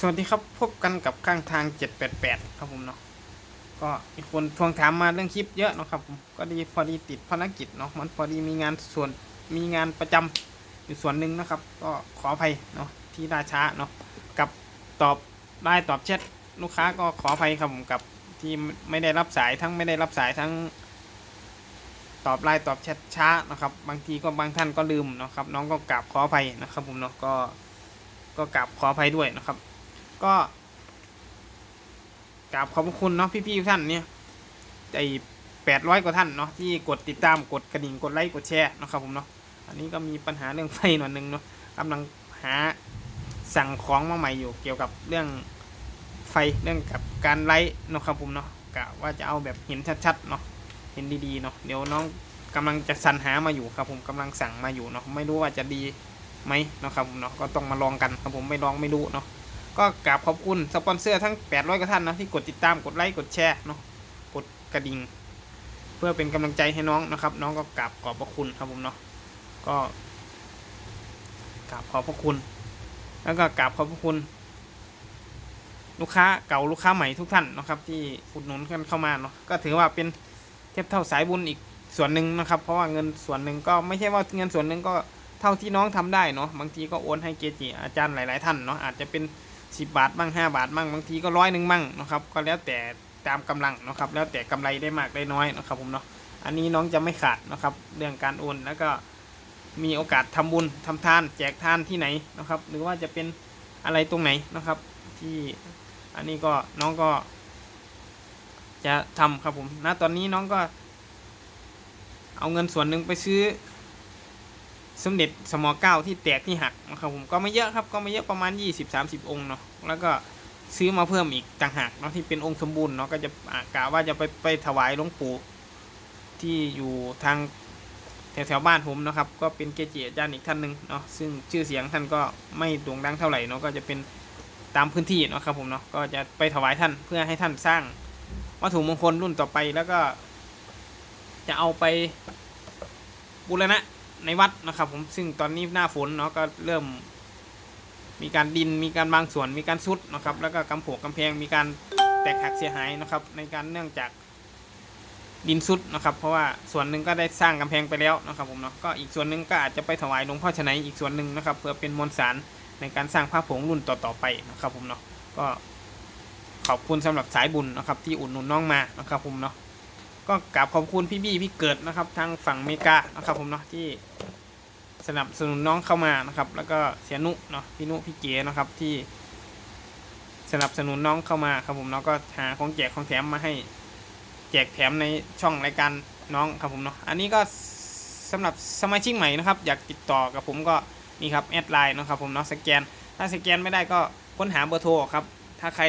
สวัสดีครับพบกันกับข้างทาง 788 ครับผมเนาะก็มีคนทวงถามมาเรื่องคลิปเยอะนะครับผมก็ดีพอดีติดภารกิจเนาะมันพอดีมีงานส่วนมีงานประจำอยู่ส่วนหนึ่งนะครับ ก็ขออภัยเนาะที่ล่าช้าเนาะกับตอบได้ตอบแชทลูกค้าก็ขออภัยครับผมกับที่ไม่ได้รับสายทั้งไม่ได้รับสายทั้ง ตอบไลน์ตอบแชทช้านะครับ บางทีก็บางท่านก็ลืมนะครับ น้องก็กราบขออภัยนะครับผมเนาะก็ก็กราบขออภัยด้วยนะครับ ก็กราบขอบพระคุณเนาะพี่ๆท่านเนี่ยไอแปดร้อยกว่าท่านเนาะที่กดติดตามกดกระดิ่งกดไลค์กดแชร์นะครับผมเนาะอันนี้ก็มีปัญหาเรื่องไฟหน่อยหนึงเนาะกำลังหาสั่งของมาใหม่อยู่เกี่ยวกับเรื่องไฟเรื่องกับการไลฟ์นะครับผมเนาะกะว่าจะเอาแบบเห็นชัดๆเนาะเห็นดีๆเนาะเดี๋ยวน้องกำลังจะสรรหามาอยู่ครับผมกำลังสั่งมาอยู่เนาะไม่รู้ว่าจะดีไหมนะครับผมเนาะก็ต้องมาลองกันครับผมไม่ลองไม่รู้เนาะ ก็กราบขอบคุณสปอนเซอร์ทั้ง 800กว่าท่านนะที่กดติดตามกดไลค์กดแชร์เนาะกดกระดิ่ง เพื่อเป็นกำลังใจให้น้องนะครับ น้องก็กราบขอบพระคุณครับผมเนาะก็กราบขอบพระคุณ แล้วก็กราบขอบพระคุณ ลูกค้าเก่าลูกค้าใหม่ทุกท่านนะครับ ที่อุดหนุนกันเข้ามาเนาะก็ถือว่าเป็นเทียบเท่าสายบุญอีกส่วนหนึ่งนะครับ เพราะว่าเงินส่วนหนึ่งก็ไม่ใช่ว่าเงินส่วนหนึ่งก็เท่าที่น้องทำได้เนาะบางทีก็โอนให้เกจิอาจารย์หลาย ๆ ท่านเนาะอาจจะเป็น สิบาทบ้างห้าบาทบ้างบางทีก็ร้อยหนึ่งบ้างนะครับก็แล้วแต่ตามกำลังนะครับ แล้วแต่กำไรได้มากได้น้อยนะครับผมเนาะอันนี้น้องจะไม่ขาดนะครับ เรื่องการโอนแล้วก็มีโอกาสทำบุญทำทาน แจกทานที่ไหนนะครับ หรือว่าจะเป็นอะไรตรงไหนนะครับ ที่อันนี้ก็น้องก็ จะทำครับผมณตอนนี้น้องก็ เอาเงินส่วนหนึ่งไปซื้อ สมเด็จสมอเก้าที่แตกที่หักนะครับผมก็ไม่เยอะครับก็ไม่เยอะประมาณ 20-30 องค์เนาะแล้วก็ซื้อมาเพิ่มอีกต่างหากเนาะที่เป็นองค์สมบูรณ์เนาะก็จะกะว่าจะไปไปถวายหลวงปู่ที่อยู่ทางแถวแถวๆบ้านผมนะครับ ก็เป็นเกจิอาจารย์อีกท่านหนึ่งเนาะซึ่งชื่อเสียงท่านก็ไม่โด่งดังเท่าไหร่เนาะก็จะเป็นตามพื้นที่เนาะครับผมเนาะก็จะไปถวายท่านเพื่อให้ท่านสร้างวัตถุมงคลรุ่นต่อไปแล้วก็ จะเอาไปบูรณะ ในวัดนะครับผมซึ่งตอนนี้หน้าฝนเนาะก็เริ่ม มีการดินมีการบางส่วนมีการซุดนะครับ แล้วก็กำโผกกำแพงมีการแตกหักเสียหายนะครับ ในการเนื่องจากดินซุดนะครับ เพราะว่าส่วนหนึ่งก็ได้สร้างกำแพงไปแล้วนะครับผมเนาะก็อีกส่วนหนึ่งก็อาจจะไปถวายหลวงพ่อชนัยอีกส่วนหนึ่งนะครับ เพื่อเป็นมวลสารในการสร้างพระผงรุ่นต่อๆไปนะครับผมเนาะก็ขอบคุณสำหรับสายบุญนะครับ ที่อุดหนุนน้องมานะครับผมเนาะ ก็กราบขอบคุณพี่บี้พี่เกิดนะครับ ทางฝั่งเมกานะครับผมเนาะที่สนับสนุนน้องเข้ามานะครับ แล้วก็เสียนุเนาะพี่นุพี่เก๋นะครับที่ สนับสนุนน้องเข้ามาครับผมเนาะก็หาของแจกของแถมมาให้ แจกแถมในช่องรายการน้องครับผมเนาะอันนี้ก็สำหรับสมาชิกใหม่นะครับ อยากติดต่อกับผมก็นี่ครับแอดไลน์นะครับผมเนาะสแกน ถ้าสแกนไม่ได้ก็ค้นหาเบอร์โทรครับ ถ้าใคร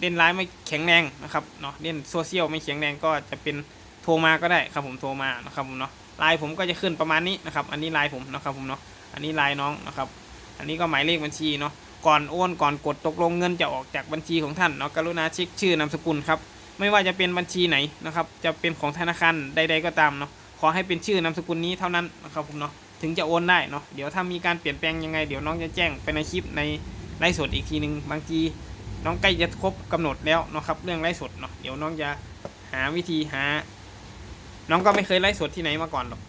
เล่นไลน์ไม่แข็งแรงนะครับเนาะเล่นโซเชียลไม่แข็งแรงก็จะเป็นโทรมาก็ได้ครับผมโทรมานะครับผมเนาะไลน์ผมก็จะขึ้นประมาณนี้นะครับ อันนี้ไลน์ผมนะครับผมเนาะอันนี้ไลน์น้องนะครับ อันนี้ก็หมายเลขบัญชีเนาะก่อนโอนก่อนกดตกลงเงินจะออกจากบัญชีของท่านเนาะกรุณาเช็คชื่อนามสกุลครับไม่ว่าจะเป็นบัญชีไหนนะครับ จะเป็นของธนาคารใด ๆก็ตามเนาะขอให้เป็นชื่อนามสกุลนี้เท่านั้นนะครับผมเนาะถึงจะโอนได้เนาะเดี๋ยวถ้ามีการเปลี่ยนแปลงยังไง เดี๋ยวน้องจะแจ้งไปในคลิปในไลฟ์สดอีกทีหนึ่งบางที น้องใกล้จะครบกำหนดแล้วเนาะครับ เรื่องไลฟ์สดเนาะเดี๋ยวน้องจะหาวิธีหา น้องก็ไม่เคยไลฟ์สดที่ไหนมาก่อนหรอก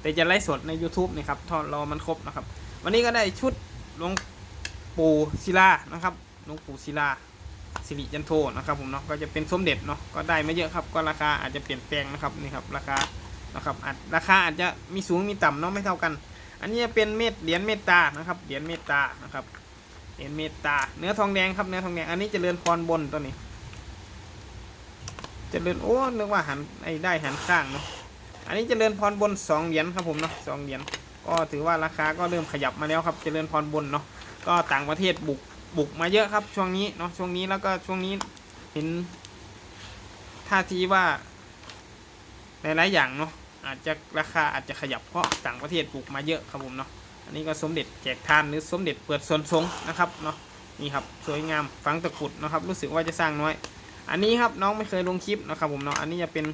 แต่จะไลฟ์สดใน YouTube นะครับถ้ารอมันครบนะครับ วันนี้ก็ได้ชุดหลวงปู่ศิลานะครับหลวงปู่ศิลาสิริจันโทนะครับผมเนาะก็จะเป็นสมเด็จเนาะก็ได้ไม่เยอะครับ ก็ราคาอาจจะเปลี่ยนแปลงนะครับนี่ครับราคานะครับอาจราคาอาจจะมีสูงมีต่ำเนาะไม่เท่ากัน อันนี้จะเป็นเม็ดเหรียญเมตตานะครับเหรียญเมตตานะครับ เหรียญเมตตาเนื้อทองแดงครับเนื้อทองแดงอันนี้เจริญพรบนตัวนี้เจริญโอ้นึกว่าหันไอ้ได้หันข้างเนาะอันนี้เจริญพรบนสองเหรียญครับผมเนาะสองเหรียญก็ถือว่าราคาก็เริ่มขยับมาแล้วครับเจริญพรบนเนาะก็ต่างประเทศบุกบุกมาเยอะครับช่วงนี้เนาะช่วงนี้แล้วก็ช่วงนี้เห็นท่าทีว่าหลายๆอย่างเนาะอาจจะราคาอาจจะขยับเพราะต่างประเทศบุกมาเยอะครับผมเนาะ อันนี้ก็สมเด็จแจกทานหรือสมเด็จเปิดส่วนสงนะครับเนาะนี่ครับสวยงามฝังตะกุดนะครับ รู้สึกว่าจะสร้างน้อย อันนี้ครับน้องไม่เคยลงคลิปนะครับผมเนาะอันนี้จะเป็น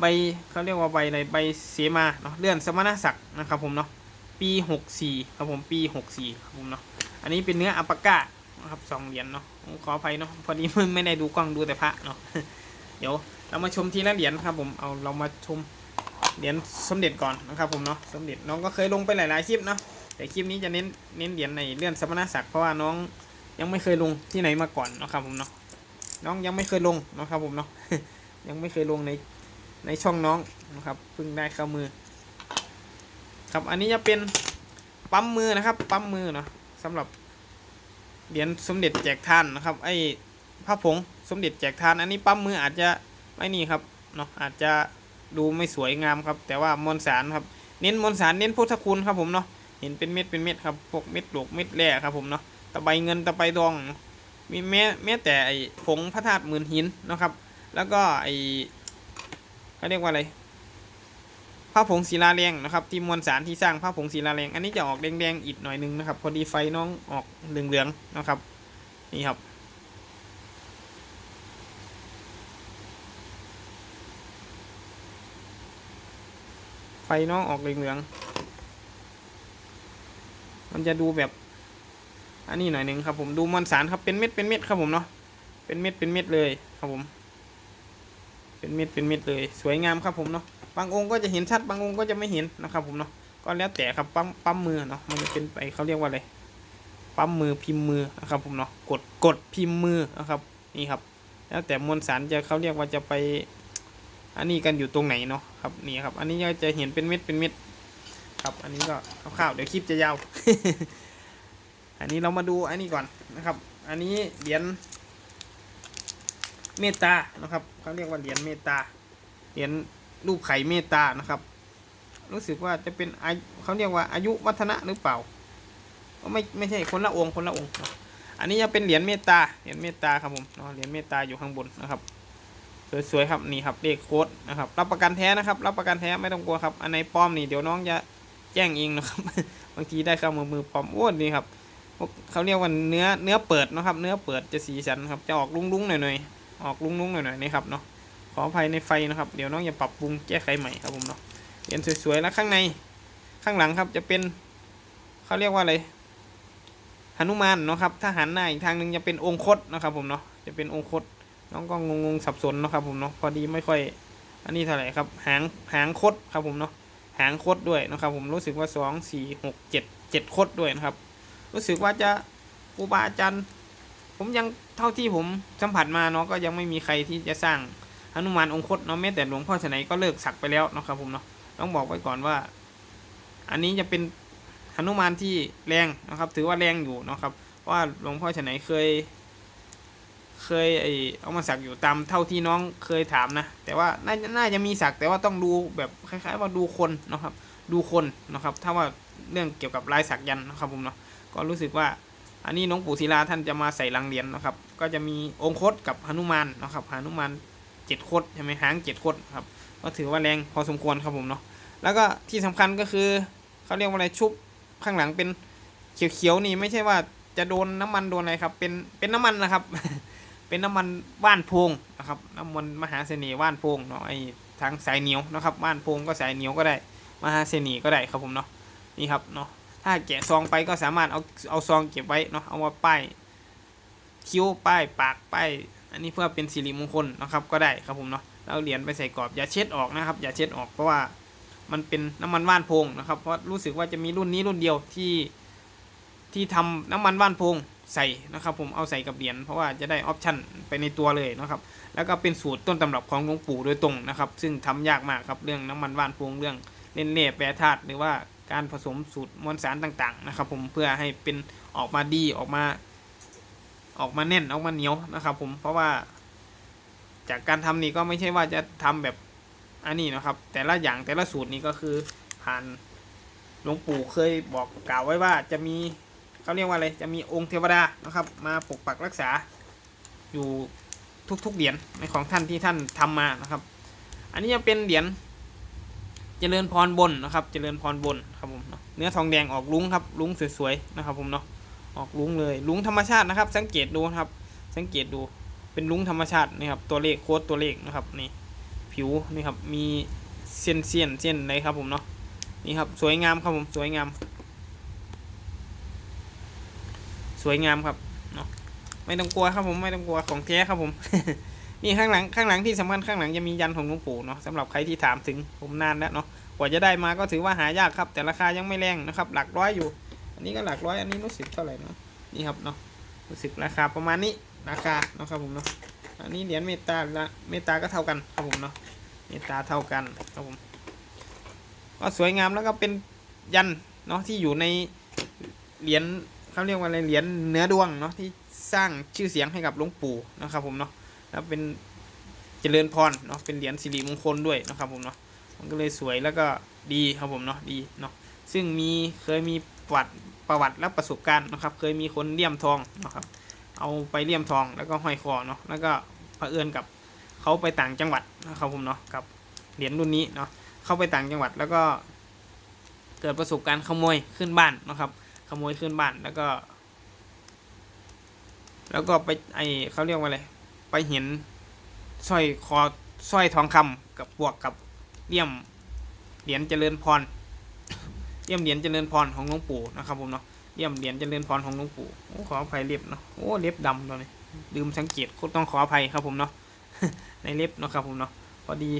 ใบเขาเรียกว่าใบอะไรใบเสมาเนาะเลื่อนสมณศักดิ์นะครับผมเนาะปี64ครับผมปี64ครับผมเนาะอันนี้เป็นเนื้ออัปาก้านะครับสองเหรียญเนาะขออภัยเนาะพอดีมันไม่ได้ดูกล้องดูแต่พระเนาะเดี๋ยวเรามาชมทีละเหรียญครับผมเอาเรามาชม เหรียญสมเด็จก่อนนะครับผมเนาะสมเด็จน้องก็เคยลงไปหลายๆคลิปเนาะแต่คลิปนี้จะเน้นเน้นเหรียญในเลื่อนสมณศักดิ์เพราะว่าน้องยังไม่เคยลงที่ไหนมาก่อนนะครับผมเนาะน้องยังไม่เคยลงนะครับผมเนาะยังไม่เคยลงในในช่องน้องนะครับเพิ่งได้เข้ามือ ครับอันนี้จะเป็นปั๊มมือนะครับ ปั๊มมือเนาะสำหรับเหรียญสมเด็จแจกทานนะครับ ไอ้พระผงสมเด็จแจกทาน อันนี้ปั๊มมืออาจจะไม่นี่ครับเนาะอาจจะ ดูไม่สวยงามครับ แต่ว่ามวลสารครับเน้นมวลสารเน้นพุทธคุณครับผมเนาะเห็นเป็นเม็ดเป็นเม็ดครับพวกเม็ดหลวกเม็ดแร่ครับผมเนาะตะไบเงินตะไบทองมีแม้แม้แต่ไอผงพระธาตุหมื่นหินนะครับ แล้วก็ไอเขาเรียกว่าอะไรผ้าผงศิลาแรงนะครับ ที่มวลสารที่สร้างผ้าผงศิลาแรง อันนี้จะออกแดงๆอีกหน่อยหนึงนะครับ พอดีไฟน้องออกเหลืองๆนะครับ นี่ครับ ไฟน้องออกเหลืองๆมันจะดูแบบ อันนี้หน่อยหนึ่งครับผมดูมวลสารครับเป็นเม็ดเป็นเม็ดครับผมเนาะเป็นเม็ดเป็นเม็ดเลยครับผม เป็นเม็ดเป็นเม็ดเลย สวยงามครับผมเนาะบางองค์ก็จะเห็นชัดบางองค์ก็จะไม่เห็นนะครับผมเนาะก็แล้วแต่ครับปั๊มปั๊มมือเนาะมันจะเป็นไปเขาเรียกว่าอะไรปั๊มมือพิมพ์มือนะครับผมเนาะกดกดพิมพ์มือนะครับนี่ครับ แล้วแต่มวลสารจะเขาเรียกว่าจะไป อันนี้กันอยู่ตรงไหนเนาะครับนี่ครับ อันนี้ก็จะเห็นเป็นเม็ดเป็นเม็ดครับ อันนี้ก็คร่าวๆเดี๋ยวคลิปจะยาว อันนี้เรามาดูอันนี้ก่อนนะครับ อันนี้เหรียญเมตานะครับเขาเรียกว่าเหรียญเมตาเหรียญรูปไข่เมตานะครับ รู้สึกว่าจะเป็นเขาเรียกว่าอายุวัฒนะหรือเปล่าก็ไม่ไม่ใช่คนละองค์คนละองค์ อันนี้จะเป็นเหรียญเมตตาเหรียญเมตตาครับผมเนาะเหรียญเมตตาอยู่ข้างบนนะครับ สวยๆครับนี่ครับเลขโค้ดนะครับรับประกันแท้นะครับรับประกันแท้ไม่ต้องกลัวครับอันไหนปลอมนี่เดี๋ยวน้องจะแจ้งเองนะครับ บางทีได้เข้ามือมือปลอมโอ้นี่ครับพวกเขาเรียกว่าเนื้อเนื้อเปิดนะครับ เนื้อเปิดจะสีสันครับจะออกลุ้งๆหน่อยๆออกลุ้งๆหน่อยๆนี่ครับเนาะขออภัยในไฟนะครับ เดี๋ยวน้องจะปรับปรุงแก้ไขใหม่ครับผมเนาะเรียนสวยๆแล้วข้างในข้างหลังครับจะเป็นเขาเรียกว่าอะไรหนุมานเนาะครับถ้าหันหน้าอีกทางหนึ่งจะเป็นองคตนะครับผมเนาะจะเป็นองคต น้องก็งงๆสับสนเนาะครับผมเนาะพอดีไม่ค่อย อันนี้เท่าไหร่ครับหางหางคดครับผมเนาะหางคดด้วยนะครับ ผมรู้สึกว่าสองสี่หกเจ็ดเจ็ดคดด้วยนะครับ รู้สึกว่าจะครูบาอาจารย์ผมยังเท่าที่ผมสัมผัสมาเนาะก็ยังไม่มีใครที่จะสร้างหนุมานองคตเนาะแม้แต่หลวงพ่อฉไนก็เลิกสักไปแล้วนะครับผมเนาะต้องบอกไว้ก่อนว่า อันนี้จะเป็นหนุมานที่แรงนะครับ ถือว่าแรงอยู่เนาะครับว่าหลวงพ่อฉไนเคย เคยไอเอามาสักอยู่ตามเท่าที่น้องเคยถามนะ แต่ว่าน่าจะน่าจะมีสักแต่ว่าต้องดูแบบคล้าย ๆ ว่าดูคนนะครับ ดูคนนะครับ ถ้าว่าเรื่องเกี่ยวกับลายสักยันนะครับผมเนาะก็รู้สึกว่าอันนี้หลวงปู่ศิลาท่านจะมาใส่ลังเหรียญนะครับ ก็จะมีองคตกับหนุมานนะครับหนุมานเจ็ดคดใช่ไหมหางเจ็ดคดครับก็ถือว่าแรงพอสมควรครับผมเนาะแล้วก็ที่สำคัญก็คือเขาเรียกว่าอะไรชุบข้างหลังเป็นเขียวๆนี่ไม่ใช่ว่าจะโดนน้ำมันโดนอะไรครับ เป็นเป็นน้ำมันนะครับ เป็นน้ำมันว่านพงนะครับน้ำมันมหาเสน่ห์ว่านพงเนาะไอ้ทางสายเหนียวนะครับว่านพงก็สายเหนียวก็ได้มหาเสน่ห์ก็ได้ครับผมเนาะนี่ครับเนาะถ้าแกะซองไปก็สามารถเอาเอาซองเก็บไว้เนาะเอามาป้ายคิ้วป้ายปากป้ายอันนี้เพื่อเป็นสิริมงคลนะครับก็ได้ครับผมเนาะแล้วเหรียญไปใส่กรอบอย่าเช็ดออกนะครับ อย่าเช็ดออกเพราะว่ามันเป็นน้ำมันว่านพงนะครับเพราะรู้สึกว่าจะมีรุ่นนี้รุ่นเดียวที่ที่ทำน้ำมันว่านพง ใส่นะครับผมเอาใส่กับเหรียญเพราะว่าจะได้ออปชั่นไปในตัวเลยนะครับแล้วก็เป็นสูตรต้นตำรับของหลวงปู่โดยตรงนะครับ ซึ่งทำยากมากครับเรื่องน้ำมันว่านโพงเรื่องเล่นเล่แปรธาตุหรือว่าการผสมสูตรมวลสารต่างๆนะครับ ผมเพื่อให้เป็นออกมาดีออกมา ออกมาแน่นออกมาเหนียวนะครับ ผมเพราะว่า จากการทำนี่ก็ไม่ใช่ว่าจะทำแบบอันนี้นะครับ แต่ละอย่างแต่ละสูตรนี้ก็คือผ่านหลวงปู่เคยบอกกล่าวไว้ว่าจะมี เขาเรียกว่าอะไรจะมีองค์เทวดานะครับ มาปกปักรักษาอยู่ทุกๆเหรียญในของท่านที่ท่านทำมานะครับ อันนี้จะเป็นเหรียญเจริญพรบนนะครับ เจริญพรบนครับผมเนาะเนื้อทองแดงออกลุ้งครับลุ้งสวยๆนะครับผมเนาะออกลุ้งเลยลุ้งธรรมชาตินะครับ สังเกตดูนะครับ สังเกตดูเป็นลุ้งธรรมชาตินี่ครับ ตัวเลขโค้ดตัวเลขนะครับนี่ผิวนี่ครับมีเส้นเส้นเส้นเลยครับผมเนาะนี่ครับสวยงามครับผมสวยงาม วยงามครับเนาะไม่ต้องกลัวครับผมไม่ต้องกลัวของแท้ครับผม นี่ข้างหลังข้างหลังที่สำคัญข้างหลังจะมียันของหลวงปู่เนาะสำหรับใครที่ถามถึงผมนานแล้วเนาะกว่าจะได้มาก็ถือว่าหายากครับ แต่ราคายังไม่แรงนะครับ หลักร้อยอยู่ อันนี้ก็หลักร้อยอันนี้รู้สึกเท่าไหร่เนาะนี่ครับเนาะรู้สึกราคาประมาณนี้ราคาเนาะครับผมเนาะอันนี้เหรียญเมตตาละเมตตาก็เท่ากันครับผมเนาะเมตตาเท่ากันครับผมก็สวยงามแล้วก็เป็นยันเนาะที่อยู่ในเหรียญ เขาเรียกว่าอะไรเหรียญเนื้อดวงเนาะที่สร้างชื่อเสียงให้กับหลวงปู่นะครับผมเนาะแล้วเป็นเจริญพรเนาะเป็นเหรียญสิริมงคลด้วยนะครับผมเนาะมันก็เลยสวยแล้วก็ดีครับผมเนาะดีเนาะซึ่งมีเคยมีประวัติประวัติและประสบการณ์นะครับ เคยมีคนเลี่ยมทองนะครับ เอาไปเลี่ยมทองแล้วก็ห้อยคอเนาะแล้วก็เผอิญกับเขาไปต่างจังหวัดนะครับผมเนาะกับเหรียญรุ่นนี้เนาะเข้าไปต่างจังหวัดแล้วก็ เกิดประสบการณ์ขโมยขึ้นบ้านนะครับ ขโมยขึ้นบ้านแล้วก็ แล้วก็ไปไอเขาเรียกว่าอะไรไปเห็นสร้อยคอสร้อยทองคำกับบวกกับเลี่ยมเหรียญเจริญพรเลี่ยมเหรียญเจริญพรของหลวงปู่นะครับผมเนาะเลี่ยมเหรียญเจริญพรของหลวงปู่โอ้ขออภัยเล็บเนาะโอ้เล็บดำตัวนี้ลืมสังเกตต้องขออภัยครับผมเนาะในเล็บเนาะครับผมเนาะพอดี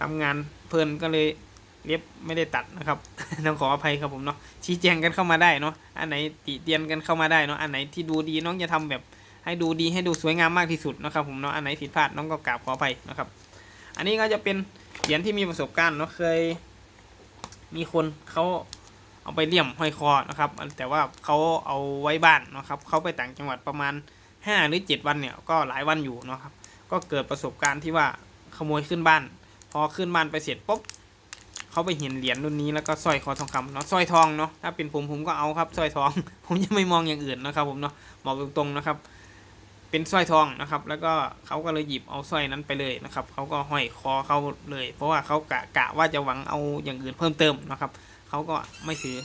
ทำงานเพลินก็เลย เล็บไม่ได้ตัดนะครับต้องขออภัยครับผมเนาะชี้แจงกันเข้ามาได้เนาะอันไหนติเตียนกันเข้ามาได้เนาะอันไหนที่ดูดีน้องจะทำแบบให้ดูดีให้ดูสวยงามมากที่สุดนะครับผมเนาะอันไหนผิดพลาดน้องก็กราบขออภัยนะครับ อันนี้ก็จะเป็นเหรียญที่มีประสบการณ์เนาะเคย มีคนเขาเอาไปเลี่ยมห้อยคอนะครับ แต่ว่าเขาเอาไว้บ้านนะครับเขาไปต่างจังหวัดประมาณห้าหรือเจ็ดวันเนี่ยก็หลายวันอยู่เนาะครับ ก็เกิดประสบการณ์ที่ว่าขโมยขึ้นบ้าน พอขึ้นบ้านไปเสร็จปุ๊บ เขาไปเห็นเหรียญรุ่นนี้แล้วก็สร้อยคอทองคำเนาะสร้อยทองเนาะถ้าเป็นผมผมก็เอาครับสร้อยทอง ผมจะไม่มองอย่างอื่นนะครับ ผมเนาะบอกตรงๆนะครับ เป็นสร้อยทองนะครับ แล้วก็เขาก็เลยหยิบเอาสร้อยนั้นไปเลยนะครับเขาก็ห้อยคอเขาเลย เพราะว่าเขากะกะว่าจะหวังเอาอย่างอื่นเพิ่มเติมนะครับเขาก็ไม่ถือ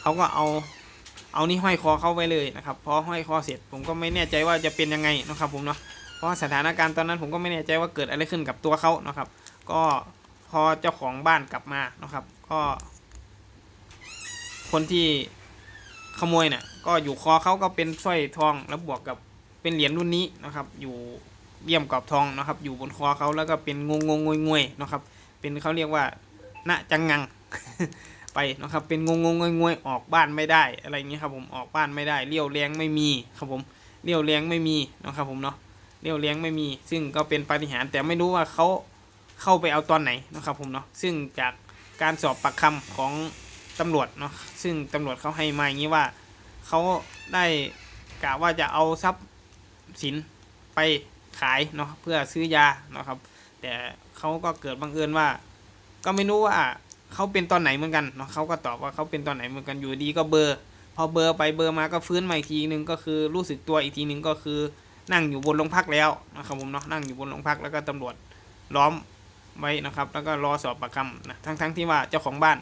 เขาก็เอาเอานี่ห้อยคอเขาไว้เลยนะครับพอห้อยคอเสร็จผมก็ไม่แน่ใจว่าจะเป็นยังไงนะครับ ผมเนาะเพราะสถานการณ์ตอนนั้นผมก็ไม่แน่ใจว่าเกิดอะไรขึ้นกับตัวเขานะครับ ก็ พอเจ้าของบ้านกลับมานะครับ ก็ คนที่ขโมยเนี่ยก็อยู่คอเขาก็เป็นสร้อยทองแล้วบวกกับเป็นเหรียญรุ่นนี้นะครับ อยู่เลี่ยมกรอบทองนะครับ อยู่บนคอเขาแล้วก็เป็นงงงงงวยนะครับ เป็นเขาเรียกว่าณจังงังไปนะครับ เป็นงงงงงวยออกบ้านไม่ได้อะไรเงี้ยครับผมออกบ้านไม่ได้เลี้ยวแรงไม่มีครับผมเลี้ยวแรงไม่มีนะครับผมเนาะเลี้ยวแรงไม่มี ซึ่งก็เป็นปาฏิหาริย์แต่ไม่รู้ว่าเขา เข้าไปเอาตอนไหนนะครับผมเนาะซึ่งจากการสอบปากคำของตำรวจเนาะซึ่งตำรวจเขาให้มาอย่างนี้ว่าเขาได้กะว่าจะเอาทรัพย์สินไปขายเนาะเพื่อซื้อยาเนาะครับ แต่เขาก็เกิดบังเอิญว่า ก็ไม่รู้ว่าเขาเป็นตอนไหนเหมือนกันเนาะเขาก็ตอบว่าเขาเป็นตอนไหนเหมือนกันอยู่ดีก็เบอร์ พอเบอร์ไปเบอร์มาก็ฟื้นมาอีกทีนึงก็คือรู้สึกตัวอีกทีนึงก็คือนั่งอยู่บนโรงพักแล้วนะครับผมเนาะนั่งอยู่บนโรงพักแล้วก็ตำรวจล้อม ไว้นะครับ แล้วก็รอสอบปากคำนะทั้งทั้งที่ว่าเจ้าของบ้าน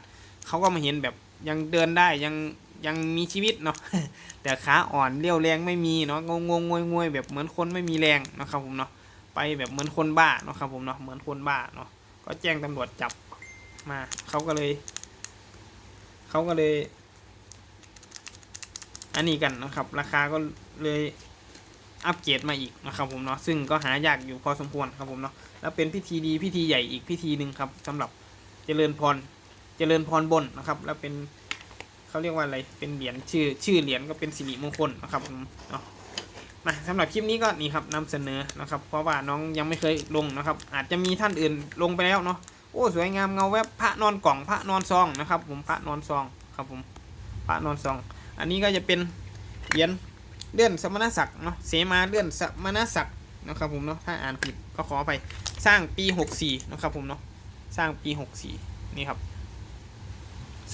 เขาก็มาเห็นแบบยังเดินได้ยังยังมีชีวิตเนาะแต่ขาอ่อนเรี่ยวแรงไม่มีเนาะงงงงวยงวยแบบเหมือนคนไม่มีแรงนะครับผมเนาะไปแบบเหมือนคนบ้าเนาะครับผมเนาะเหมือนคนบ้าเนาะก็แจ้งตำรวจจับมาเขาก็เลยเขาก็เลย อันนี้กันนะครับ ราคาก็เลยอัปเกรดมาอีกนะครับผมเนาะซึ่งก็หายากอยู่พอสมควรครับผมเนาะ แล้วเป็นพิธีดีพิธีใหญ่อีกพิธีหนึ่งครับสำหรับเจริญพรเจริญพรบนนะครับ แล้วเป็นเขาเรียกว่าอะไรเป็นเหรียญชื่อชื่อเหรียญก็เป็นสิริมงคลนะครับผมเนาะมาสำหรับคลิปนี้ก็นี่ครับนำเสนอนะครับ เพราะว่าน้องยังไม่เคยลงนะครับ อาจจะมีท่านอื่นลงไปแล้วเนาะโอ้สวยงามเงาแวบพระนอนกล่องพระนอนซองนะครับ ผมพระนอนซองครับผมพระนอนซอง อันนี้ก็จะเป็นเหรียญเลื่อนสมณศักดิ์เนาะเสมาเลื่อนสมณศักดิ์ นะครับผมเนาะถ้าอ่านผิดก็ขอไปสร้างปี 64 นะครับผมเนาะสร้างปี 64 นี่ครับ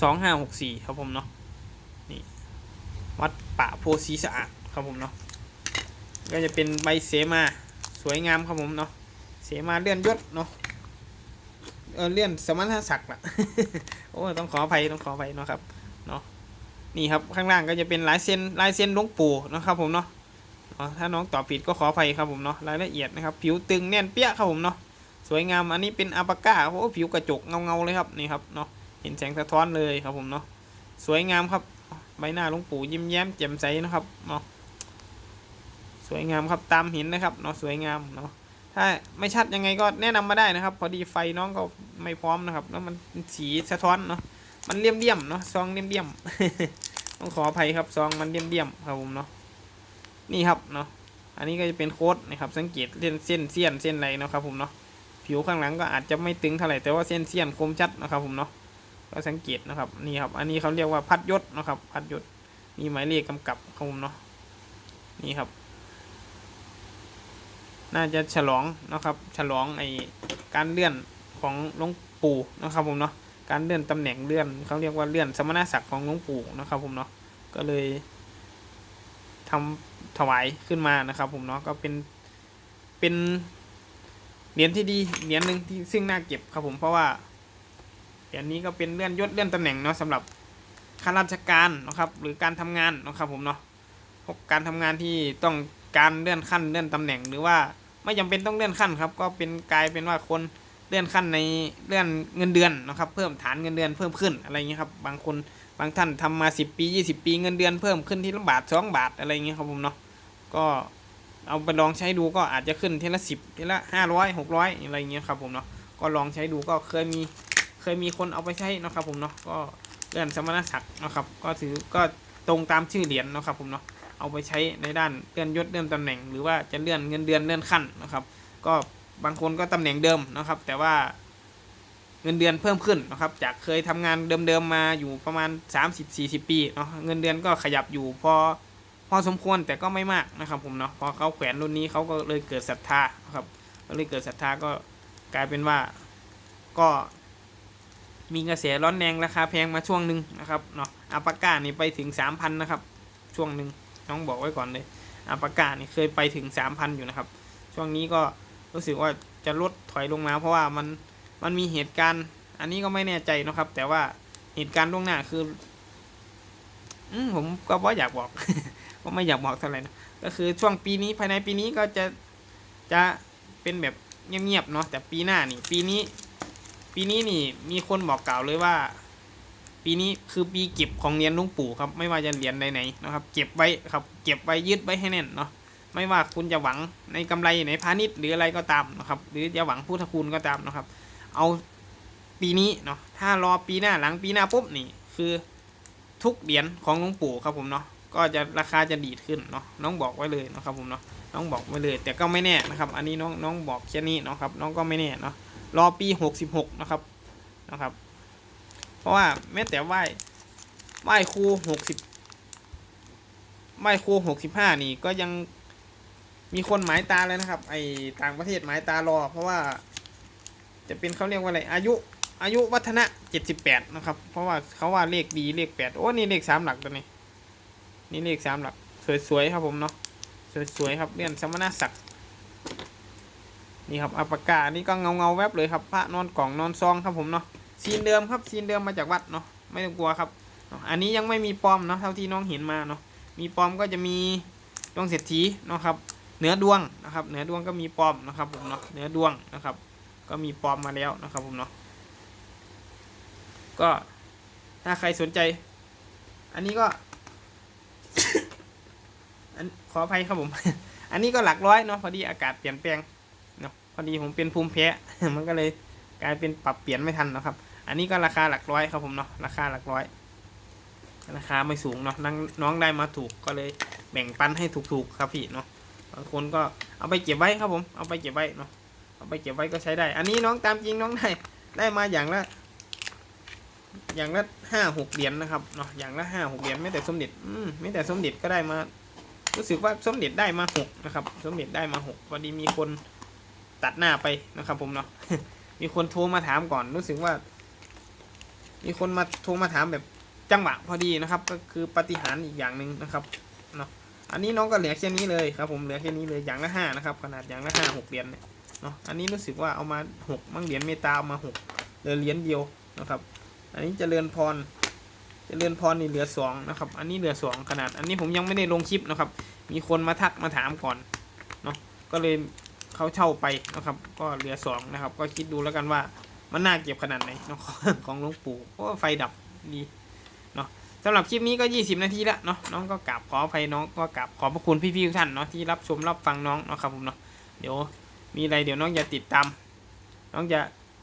2564 ครับผมเนาะนี่วัดป่าโพสีสะอาดครับผมเนาะก็จะเป็นใบเสมาสวยงามครับผมเนาะเสมาเลื่อนยศเนาะเออเลื่อนสมณศักดิ์ละโอ้ต้องขออภัยต้องขออภัยเนาะครับเนาะนี่ครับข้างล่างก็จะเป็นลายเส้นลายเส้นหลวงปู่นะครับผมเนาะ ถ้าน้องตอบผิดก็ขออภัยครับผมเนาะรายละเอียดนะครับ ผิวตึงแน่นเปี้ยครับผมเนาะสวยงามอันนี้เป็นอัปปาก้าโอ้ผิวกระจกเงาๆเลยครับนี่ครับเนาะเห็นแสงสะท้อนเลยครับผมเนาะสวยงามครับใบหน้าหลวงปู่ยิ้มแย้มแจ่มใสนะครับเนาะสวยงามครับตามเห็นนะครับเนาะสวยงามเนาะถ้าไม่ชัดยังไงก็แนะนำมาได้นะครับ พอดีไฟน้องก็ไม่พร้อมนะครับแล้วมันสีสะท้อนเนาะมันเลี่ยมเลี่ยมๆเนาะซองเลี่ยมเลี่ยมๆต้องขออภัยครับซองมันเลี่ยมเลี่ยมๆครับผมเนาะ นี่ครับเนาะอันนี้ก็จะเป็นโค้ดนะครับสังเกตเส้นเส้นเสี้ยนเส้นอะไรนะครับผมเนาะผิวข้างหลังก็อาจจะไม่ตึงเท่าไหร่แต่ว่าเส้นเสี้ยนคมชัดนะครับผมเนาะก็สังเกตนะครับนี่ครับอันนี้เขาเรียกว่าพัดยศนะครับพัดยศมีหมายเลขกำกับครับผมเนาะนี่ครับ น่าจะฉลองนะครับ ฉลองไอการเลื่อนของหลวงปู่นะครับผมเนาะการเลื่อนตำแหน่งเลื่อนเขาเรียกว่าเลื่อนสมณศักดิ์ของหลวงปู่นะครับผมเนาะก็เลย ทำถวายขึ้นมานะครับ ผมเนาะก็เป็นเป็นเหรียญที่ดีเหรียญหนึ่งที่ซึ่งน่าเก็บครับผมเพราะว่าเหรียญนี้ก็เป็นเลื่อนยศเลื่อนตำแหน่งเนาะสำหรับข้าราชการนะครับ หรือการทำงานนะครับผมเนาะพวกการทำงานที่ต้องการเลื่อนขั้นเลื่อนตำแหน่ง หรือว่าไม่จำเป็นต้องเลื่อนขั้นครับ ก็เป็นกลายเป็นว่าคนเลื่อนขั้นในเลื่อนเงินเดือนนะครับ เพิ่มฐานเงินเดือนเพิ่มขึ้นอะไรอย่างเงี้ยครับ บางคนางท่านทำมา 10 ปี 20 ปีเงินเดือนเพิ่มขึ้นที่ละบาทสองบาทอะไรเงี้ยครับผมเนาะก็เอาไปลองใช้ดูก็อาจจะขึ้นทีละสิบทีละห้าร้อยหกร้อยอะไรเงี้ยครับผมเนาะก็ลองใช้ดูก็เคยมีเคยมีคนเอาไปใช้นะครับผมเนาะก็เลื่อนสมณศักดิ์นะครับ ก็ถือก็ตรงตามชื่อเหรียญนะครับผมเนาะเอาไปใช้ในด้านเลื่อนยศเลื่อนตำแหน่ง หรือว่าจะเลื่อนเงินเดือนเลื่อนขั้นนะครับ ก็บางคนก็ตำแหน่งเดิมนะครับ แต่ว่า เงินเดือนเพิ่มขึ้นนะครับ จากเคยทำงานเดิมๆมาอยู่ประมาณ 30-40 ปีเนาะเงินเดือนก็ขยับอยู่พอพอสมควรแต่ก็ไม่มากนะครับผมเนาะพอเขาแขวนรุ่นนี้เขาก็เลยเกิดศรัทธานะครับก็เลยเกิดศรัทธาก็กลายเป็นว่าก็มีกระแสร้อนแรงราคาแพงมาช่วงหนึ่งนะครับเนาะอัปาก้านี่ไปถึง 3,000นะครับช่วงหนึ่งต้องบอกไว้ก่อนเลยอัปาก้านี่เคยไปถึง 3,000 อยู่นะครับ ช่วงนี้ก็รู้สึกว่าจะลดถอยลงมาเพราะว่ามัน มันมีเหตุการณ์ อันนี้ก็ไม่แน่ใจนะครับ แต่ว่าเหตุการณ์ล่วงหน้าคืออืผมก็ว่าอยากบอก ก็ไม่อยากบอกเท่าไหร่นะก็คือช่วงปีนี้ภายในปีนี้ก็จะจะเป็นแบบเงียบๆเนาะแต่ปีหน้านี่ ปีนี้ ปีนี้นี่มีคนบอกกล่าวเลยว่า ปีนี้คือปีเก็บของเรียญหลุงปู่ครับ ไม่ว่าจะเหรียญใดๆนะครับ เก็บไว้ครับ เก็บไว้ยึดไว้ให้แน่นเนาะไม่ว่าคุณจะหวังในกำไรในพาณิชย์หรืออะไรก็ตามนะครับ หรือจะหวังพุทธคุณก็ตามนะครับ เอาปีนี้เนาะถ้ารอปีหน้าหลังปีหน้าปุ๊บนี่คือทุกเหรียญของหลวงปู่ครับผมเนาะก็จะราคาจะดีดขึ้นเนาะน้องบอกไว้เลยนะครับผมเนาะน้องบอกไว้เลย แต่ก็ไม่แน่นะครับ อันนี้น้องน้องบอกแค่นี้เนาะครับ น้องก็ไม่แน่เนาะรอปีหกสิบหกนะครับนะครับ เพราะว่าแม้แต่ไหว้ไหว้ครูหกสิบไหว้ครูหกสิบห้านี่ก็ยังมีคนหมายตาเลยนะครับ ไอต่างประเทศหมายตารอ เพราะว่า จะเป็นเขาเรียกว่าอะไรอายุอายุวัฒนะเจ็ดสิบแปดนะครับ เพราะว่าเขาว่าเลขดีเลขแปดโอ้นี่เลขสามหลักตัวนี้ นี่เลขสามหลัก สวยๆครับผมเนาะสวยๆครับเลื่อนสมณศักดิ์นี่ครับอัปปากานี่ก็เงาเงาแวบเลยครับพระนอนกล่องนอนซองครับผมเนาะซีนเดิมครับซีนเดิมมาจากวัดเนาะไม่ต้องกลัวครับอันนี้ยังไม่มีปลอมเนาะเท่าที่น้องเห็นมาเนาะมีปลอมก็จะมีดวงเศรษฐีเนาะครับเหนือดวงนะครับเหนือดวงก็มีปลอมนะครับผมเนาะเหนือดวงนะครับ ก็มีปลอมมาแล้วนะครับผมเนาะก็ถ้าใครสนใจ อันนี้ก็อันขออภัยครับผม อันนี้ก็หลักร้อยเนาะพอดีอากาศเปลี่ยนแปลงเนาะพอดีผมเป็นภูมิแพ้มันก็เลยกลายเป็นปรับเปลี่ยนไม่ทันนะครับ อันนี้ก็ราคาหลักร้อยครับผมเนาะราคาหลักร้อยราคาไม่สูงเนาะน้องน้องได้มาถูกก็เลยแบ่งปันให้ถูกๆครับพี่เนาะบางคนก็เอาไปเก็บไว้ครับผมเอาไปเก็บไว้เนาะ เอาไปเก็บไว้ก็ใช้ได้ อันนี้น้องตามจริงน้องได้ได้มาอย่างละ อย่างละห้าหกเหรียญนะครับเนาะอย่างละห้าหกเหรียญไม่แต่สมเด็จอืมไม่แต่สมเด็จก็ได้มา รู้สึกว่าสมเด็จได้มาหกนะครับ สมเด็จได้มาหกพอดีมีคนตัดหน้าไปนะครับ ผมเนาะมีคนโทรมาถามก่อนรู้สึกว่า มีคนมาโทรมาถามแบบจังหวะพอดีนะครับ ก็คือปฏิหารอีกอย่างหนึ่งนะครับเนาะอันนี้น้องก็เหลือแค่นี้เลยครับ ผมเหลือแค่นี้เลยอย่างละห้านะครับ ขนาดอย่างละห้าหกเหรียญเนี่ย เนาะอันนี้รู้สึกว่าเอามาหกมั่งเหรียญเมตาเอามาหกเหลือเหรียญเดียวนะครับ อันนี้เจริญพรเจริญพรนี่เหลือสองนะครับ อันนี้เหลือสองขนาด อันนี้ผมยังไม่ได้ลงคลิปนะครับ มีคนมาทักมาถามก่อนเนาะก็เลยเขาเช่าไปนะครับ ก็เหลือสองนะครับ ก็คิดดูแล้วกันว่ามันน่าเก็บขนาดไหนเนาะของหลวงปู่เพราะไฟดับดีเนาะสำหรับคลิปนี้ก็ 20 นาทีล้วเนาะน้องก็กราบขออภัยน้องก็กราบขอบพระคุณพี่ๆทุกท่านเนาะที่รับชมรับฟังน้องเนาะครับผมเนาะเดี๋ยว มีอะไรเดี๋ยวน้องจะติดตาม น้องจะ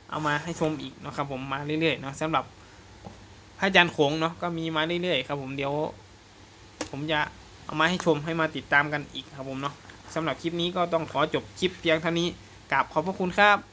เอามาให้ชมอีกนะครับผมมาเรื่อยๆเนาะสำหรับพระอาจารย์โขงเนาะก็มีมาเรื่อยๆครับผมเดี๋ยว ผมจะเอามาให้ชมให้มาติดตามกันอีกครับผมเนาะสำหรับคลิปนี้ก็ต้องขอจบคลิปเพียงเท่านี้กราบขอบพระคุณครับ